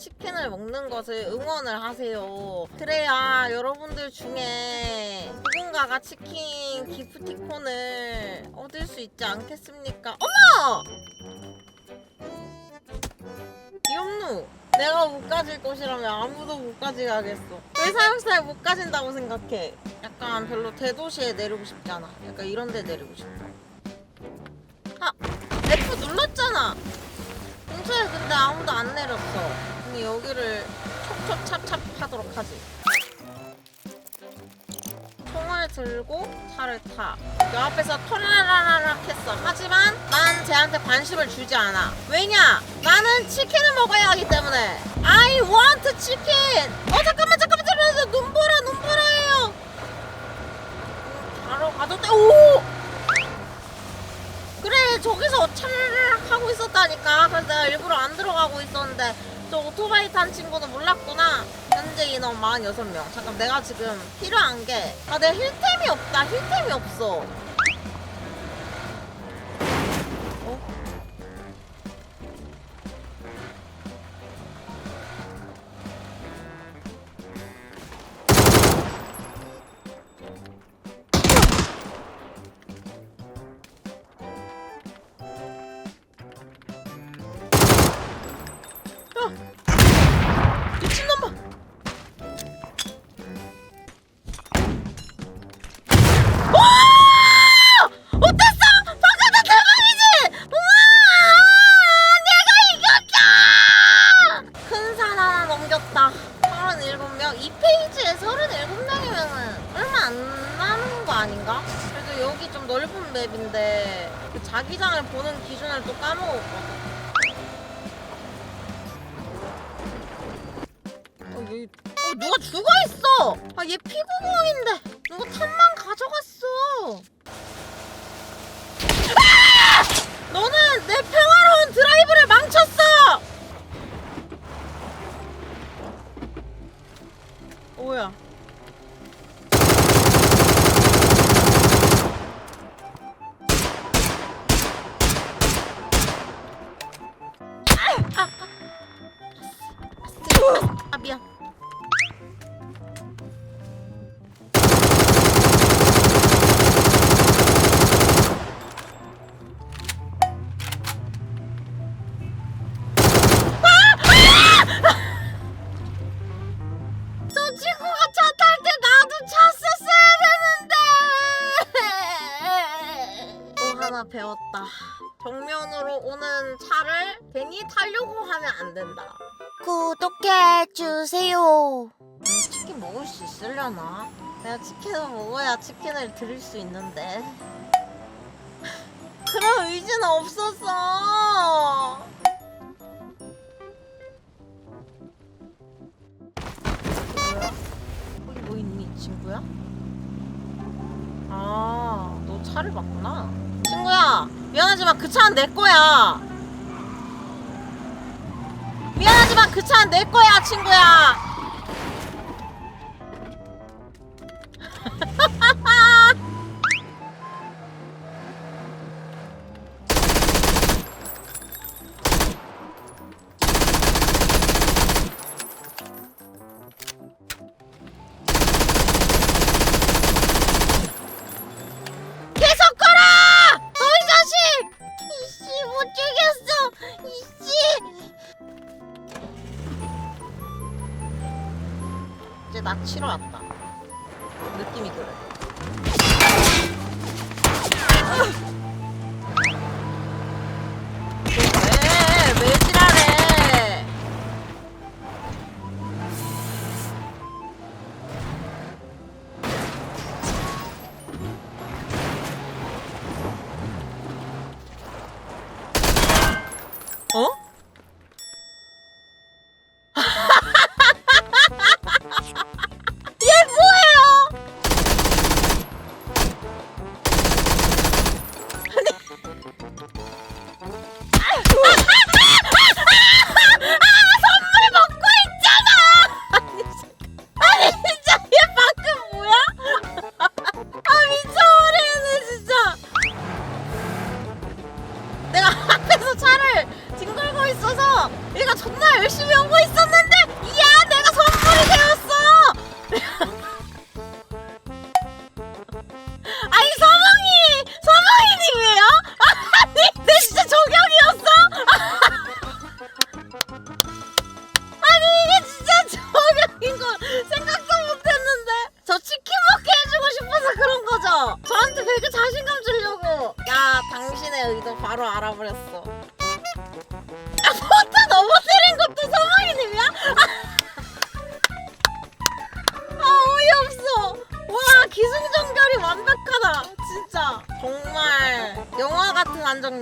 치킨을 먹는 것을 응원을 하세요. 그래야 여러분들 중에 누군가가 치킨 기프티콘을 얻을 수 있지 않겠습니까? 어머! 이엄누 내가 못 가질 것이라면 아무도 못 가져가겠어 왜 사육사에 못 가진다고 생각해 약간 별로 대도시에 내리고 싶지 않아 약간 이런 데 내리고 싶어 아 F 눌렀잖아 근처에 근데 아무도 안 내렸어 근데 여기를 촉촉찹찹 하도록 하지 총을 들고 차를 타. 요 앞에서 토라라락 했어. 하지만 난 쟤한테 관심을 주지 않아. 왜냐? 나는 치킨을 먹어야 하기 때문에. I want chicken. 어 잠깐만 잠깐만 잠깐만 눈보라 눈보라예요. 음, 바로 가도 돼. 오. 그래 저기서 차라락 하고 있었다니까. 그래서 내가 일부러 안 들어가고 있었는데 저 오토바이 탄 친구는 몰랐구나. 현재 인원 46명. 잠깐 내가 지금 필요한 게 아, 내 힐템이 없다. 힐템이 없어. 어? 미친놈아! 와! 어땠어? 방금 나 대박이지? 우와! 내가 이겼다! 큰 산 하나 넘겼다. 37명? 이 페이지에 37명이면 얼마 안 남은 거 아닌가? 그래도 여기 좀 넓은 맵인데 그 자기장을 보는 기준을 또 까먹었거든. 누가 죽어 있어! 아, 얘 피구공인데 누가 탑만 가져갔어. 아! 너는 내 평화로운 드라이브를 망쳤어! 뭐야? 배웠다. 정면으로 오는 차를 괜히 타려고 하면 안 된다. 구독해 주세요. 내가 치킨 먹을 수 있으려나? 내가 치킨을 먹어야 치킨을 드릴 수 있는데. 그런 의지는 없었어. 뭐야? 거기 뭐 있니, 친구야? 아, 너 차를 봤구나. 미안하지만 그 차는 내 거야. 미안하지만 그 차는 내 거야, 친구야. 이제 나 치러 왔다. 느낌이 그래. 어? 존나 열심히 한 거 있어.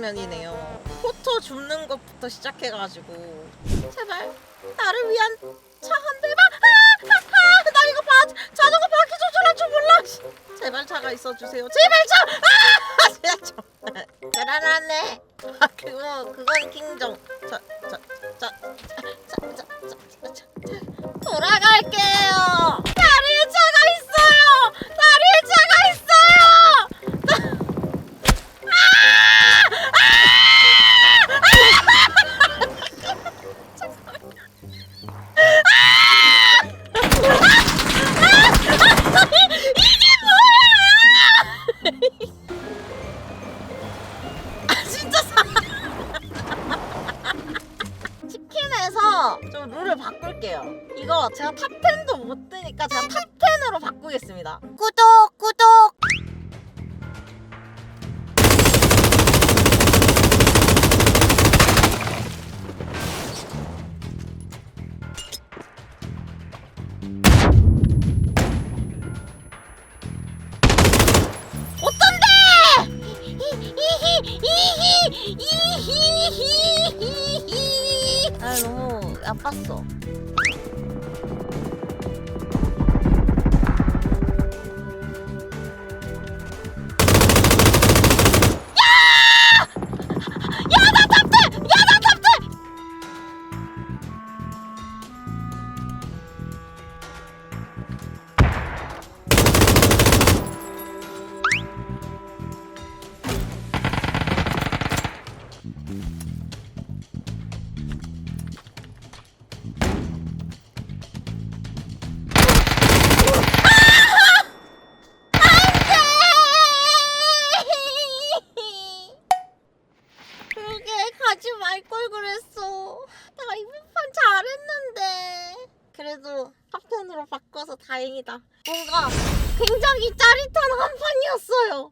장면이네요. 포토 줍는 것부터 시작해가지고. 제발, 나를 위한 차 한 대만. 아, 아, 아, 나 이거 봐. 자전거 바퀴 조절할 줄 몰라. 씨. 제발 차가 있어주세요. 제발 차. 아, 진짜 정말. 대단하네. 아, 그거 그건. 자, 자, 자, 자, 자, 자, 자, 자, 자. 돌아 탑10으로 바꾸겠습니다. 구독 구독 아 너무 아팠어. 말 걸 그랬어. 내가 이번 판 잘했는데. 그래도 탑텐으로 바꿔서 다행이다. 뭔가 굉장히 짜릿한 한 판이었어요.